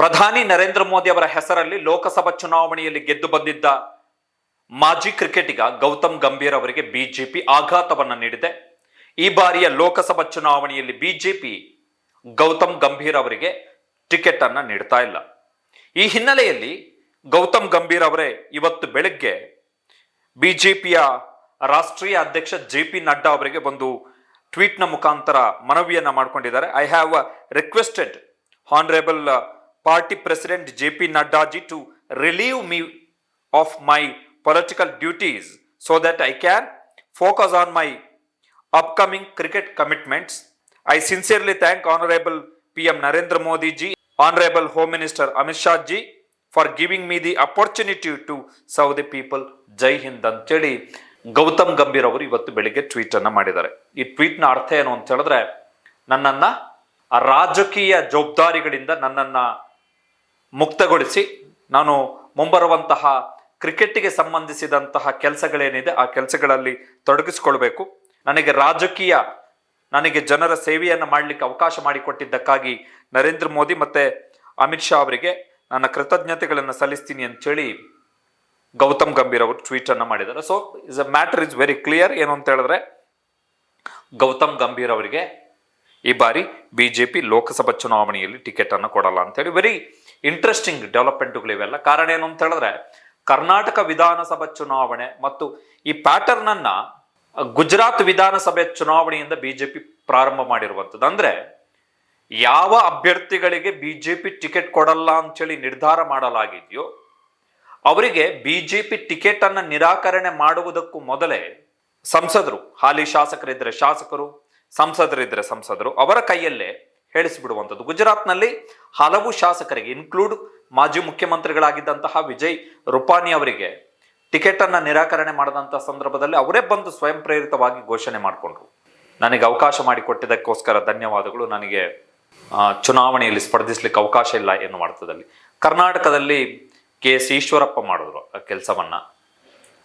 ಪ್ರಧಾನಿ ನರೇಂದ್ರ ಮೋದಿ ಅವರ ಹೆಸರಲ್ಲಿ ಲೋಕಸಭಾ ಚುನಾವಣೆಯಲ್ಲಿ ಗೆದ್ದು ಬಂದಿದ್ದ ಮಾಜಿ ಕ್ರಿಕೆಟಿಗ ಗೌತಮ್ ಗಂಭೀರ್ ಅವರಿಗೆ ಬಿಜೆಪಿ ಆಘಾತವನ್ನು ನೀಡಿದೆ. ಈ ಬಾರಿಯ ಲೋಕಸಭಾ ಚುನಾವಣೆಯಲ್ಲಿ ಬಿಜೆಪಿ ಗೌತಮ್ ಗಂಭೀರ್ ಅವರಿಗೆ ಟಿಕೆಟ್ ಅನ್ನ ನೀಡ್ತಾ ಇಲ್ಲ. ಈ ಹಿನ್ನೆಲೆಯಲ್ಲಿ ಗೌತಮ್ ಗಂಭೀರ್ ಅವರೇ ಇವತ್ತು ಬೆಳಗ್ಗೆ ಬಿಜೆಪಿಯ ರಾಷ್ಟ್ರೀಯ ಅಧ್ಯಕ್ಷ ಜೆ ಪಿ ನಡ್ಡಾ ಅವರಿಗೆ ಒಂದು ಟ್ವೀಟ್ನ ಮುಖಾಂತರ ಮನವಿಯನ್ನ ಮಾಡಿಕೊಂಡಿದ್ದಾರೆ. I have requested honourable party president JP P Naddaji to relieve me of my political duties so that I can focus on my upcoming cricket commitments. I sincerely thank Honorable PM Narendra Modi ji, Honorable Home Minister Amit Shah ji for giving me the opportunity to serve the people. Jai Hind ಅಂತೇಳಿ ಗೌತಮ್ ಗಂಭೀರ್ ಅವರು ಇವತ್ತು ಬೆಳಿಗ್ಗೆ tweet ಅನ್ನ ಮಾಡಿದ್ದಾರೆ ಈ ಟ್ವೀಟ್ನ ಅರ್ಥ ಏನು ಅಂತ ಹೇಳಿದ್ರೆ ನನ್ನನ್ನ ರಾಜಕೀಯ ಜವಾಬ್ದಾರಿಗಳಿಂದ ನನ್ನನ್ನ ಮುಕ್ತಗೊಳಿಸಿ ನಾನು ಮುಂಬರುವಂತಹ ಕ್ರಿಕೆಟ್ಗೆ ಸಂಬಂಧಿಸಿದಂತಹ ಕೆಲಸಗಳೇನಿದೆ ಆ ಕೆಲಸಗಳಲ್ಲಿ ತೊಡಗಿಸಿಕೊಳ್ಬೇಕು. ನನಗೆ ರಾಜಕೀಯ, ನನಗೆ ಜನರ ಸೇವೆಯನ್ನು ಮಾಡಲಿಕ್ಕೆ ಅವಕಾಶ ಮಾಡಿಕೊಟ್ಟಿದ್ದಕ್ಕಾಗಿ ನರೇಂದ್ರ ಮೋದಿ ಮತ್ತೆ ಅಮಿತ್ ಶಾ ಅವರಿಗೆ ನನ್ನ ಕೃತಜ್ಞತೆಗಳನ್ನು ಸಲ್ಲಿಸ್ತೀನಿ ಅಂತೇಳಿ ಗೌತಮ್ ಗಂಭೀರ್ ಅವರು ಟ್ವೀಟನ್ನು ಮಾಡಿದ್ದಾರೆ. So is a matter is very clear ಏನು ಅಂತ ಹೇಳಿದ್ರೆ, ಗೌತಮ್ ಗಂಭೀರ್ ಅವರಿಗೆ ಈ ಬಾರಿ ಬಿಜೆಪಿ ಲೋಕಸಭಾ ಚುನಾವಣೆಯಲ್ಲಿ ಟಿಕೆಟ್ ಅನ್ನು ಕೊಡಲ್ಲ ಅಂತೇಳಿ ವೆರಿ ಇಂಟ್ರೆಸ್ಟಿಂಗ್ ಡೆವಲಪ್ಮೆಂಟ್ಗಳು ಇವೆಲ್ಲ. ಕಾರಣ ಏನು ಅಂತ ಹೇಳಿದ್ರೆ, ಕರ್ನಾಟಕ ವಿಧಾನಸಭಾ ಚುನಾವಣೆ ಮತ್ತು ಈ ಪ್ಯಾಟರ್ನ್ ಅನ್ನ ಗುಜರಾತ್ ವಿಧಾನಸಭೆ ಚುನಾವಣೆಯಿಂದ ಬಿಜೆಪಿ ಪ್ರಾರಂಭ ಮಾಡಿರುವಂಥದ್ದು. ಅಂದ್ರೆ, ಯಾವ ಅಭ್ಯರ್ಥಿಗಳಿಗೆ ಬಿಜೆಪಿ ಟಿಕೆಟ್ ಕೊಡಲ್ಲ ಅಂತೇಳಿ ನಿರ್ಧಾರ ಮಾಡಲಾಗಿದೆಯೋ, ಅವರಿಗೆ ಬಿಜೆಪಿ ಟಿಕೆಟ್ ಅನ್ನ ನಿರಾಕರಣೆ ಮಾಡುವುದಕ್ಕೂ ಮೊದಲೇ ಸಂಸದರು, ಹಾಲಿ ಶಾಸಕರಿದ್ದರೆ ಶಾಸಕರು, ಸಂಸದರಿದ್ರೆ ಸಂಸದರು, ಅವರ ಕೈಯಲ್ಲೇ ಹೇಳಿಸಿಬಿಡುವಂಥದ್ದು. ಗುಜರಾತ್ನಲ್ಲಿ ಹಲವು ಶಾಸಕರಿಗೆ ಇನ್ಕ್ಲೂಡ್ ಮಾಜಿ ಮುಖ್ಯಮಂತ್ರಿಗಳಾಗಿದ್ದಂತಹ ವಿಜಯ್ ರೂಪಾನಿ ಅವರಿಗೆ ಟಿಕೆಟ್ ನಿರಾಕರಣೆ ಮಾಡದಂತ ಸಂದರ್ಭದಲ್ಲಿ ಅವರೇ ಬಂದು ಸ್ವಯಂ ಪ್ರೇರಿತವಾಗಿ ಘೋಷಣೆ ಮಾಡಿಕೊಂಡ್ರು. ನನಗೆ ಅವಕಾಶ ಮಾಡಿಕೊಟ್ಟಿದ್ದಕ್ಕೋಸ್ಕರ ಧನ್ಯವಾದಗಳು. ನನಗೆ ಚುನಾವಣೆಯಲ್ಲಿ ಸ್ಪರ್ಧಿಸ್ಲಿಕ್ಕೆ ಅವಕಾಶ ಇಲ್ಲ ಎನ್ನುವ ಅರ್ಥದಲ್ಲಿ. ಕರ್ನಾಟಕದಲ್ಲಿ ಕೆ ಎಸ್ ಈಶ್ವರಪ್ಪ ಮಾಡಿದ್ರು ಆ ಕೆಲಸವನ್ನ.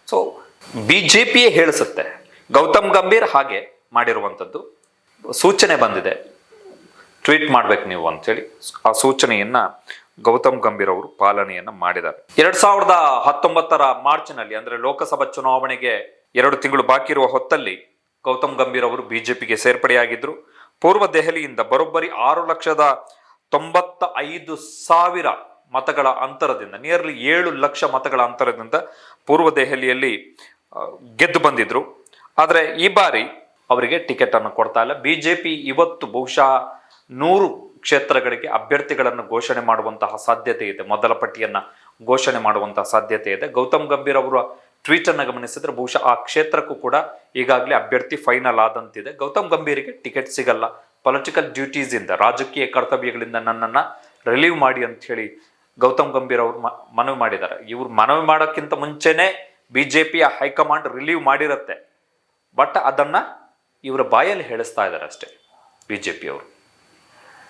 ಸೊ ಬಿ ಜೆ ಪಿಯೇ ಹೇಳಿಸುತ್ತೆ. ಗೌತಮ್ ಗಂಭೀರ್ ಹಾಗೆ ಮಾಡಿರುವಂಥದ್ದು. ಸೂಚನೆ ಬಂದಿದೆ. ಟ್ವೀಟ್ ಮಾಡ್ಬೇಕು ನೀವು ಅಂತೇಳಿ ಆ ಸೂಚನೆಯನ್ನ ಗೌತಮ್ ಗಂಭೀರ್ ಅವರು ಪಾಲನೆಯನ್ನ ಮಾಡಿದ್ದಾರೆ. ಎರಡ್ ಸಾವಿರದ ಹತ್ತೊಂಬತ್ತರ ಮಾರ್ಚ್ನಲ್ಲಿ ಅಂದ್ರೆ ಲೋಕಸಭಾ ಚುನಾವಣೆಗೆ ಎರಡು ತಿಂಗಳು ಬಾಕಿ ಇರುವ ಹೊತ್ತಲ್ಲಿ ಗೌತಮ್ ಗಂಭೀರ್ ಅವರು ಬಿಜೆಪಿಗೆ ಸೇರ್ಪಡೆಯಾಗಿದ್ರು. ಪೂರ್ವ ದೆಹಲಿಯಿಂದ ಬರೋಬ್ಬರಿ ಆರು ಲಕ್ಷದ ತೊಂಬತ್ತ ಐದು ಸಾವಿರ ಮತಗಳ ಅಂತರದಿಂದ ನಿಯರ್ಲಿ ಏಳು ಲಕ್ಷ ಮತಗಳ ಅಂತರದಿಂದ ಪೂರ್ವ ದೆಹಲಿಯಲ್ಲಿ ಗೆದ್ದು ಬಂದಿದ್ರು. ಆದರೆ ಈ ಬಾರಿ ಅವರಿಗೆ ಟಿಕೆಟ್ ಅನ್ನು ಕೊಡ್ತಾ ಇಲ್ಲ. ಬಿಜೆಪಿ ಇವತ್ತು ಬಹುಶಃ ನೂರು ಕ್ಷೇತ್ರಗಳಿಗೆ ಅಭ್ಯರ್ಥಿಗಳನ್ನು ಘೋಷಣೆ ಮಾಡುವಂತಹ ಸಾಧ್ಯತೆ ಇದೆ. ಮೊದಲ ಪಟ್ಟಿಯನ್ನ ಘೋಷಣೆ ಮಾಡುವಂತಹ ಸಾಧ್ಯತೆ ಇದೆ. ಗೌತಮ್ ಗಂಭೀರ್ ಅವರ ಟ್ವೀಟ್ ಅನ್ನು ಗಮನಿಸಿದ್ರೆ ಬಹುಶಃ ಆ ಕ್ಷೇತ್ರಕ್ಕೂ ಕೂಡ ಈಗಾಗಲೇ ಅಭ್ಯರ್ಥಿ ಫೈನಲ್ ಆದಂತಿದೆ. ಗೌತಮ್ ಗಂಭೀರಿಗೆ ಟಿಕೆಟ್ ಸಿಗಲ್ಲ. ಪೊಲಿಟಿಕಲ್ ಡ್ಯೂಟೀಸ್ ಇಂದ, ರಾಜಕೀಯ ಕರ್ತವ್ಯಗಳಿಂದ ನನ್ನನ್ನ ರಿಲೀವ್ ಮಾಡಿ ಅಂತ ಹೇಳಿ ಗೌತಮ್ ಗಂಭೀರ್ ಅವರು ಮನವಿ ಮಾಡಿದ್ದಾರೆ. ಇವ್ರು ಮನವಿ ಮಾಡೋಕ್ಕಿಂತ ಮುಂಚೆನೆ ಪಿಯ ಹೈಕಮಾಂಡ್ ರಿಲೀವ್ ಮಾಡಿರುತ್ತೆ. ಬಟ್ ಅದನ್ನ ಇವರ ಬಾಯಲ್ಲಿ ಹೇಳಿಸ್ತಾ ಇದ್ದಾರೆ ಅಷ್ಟೇ ಬಿಜೆಪಿಯವರು.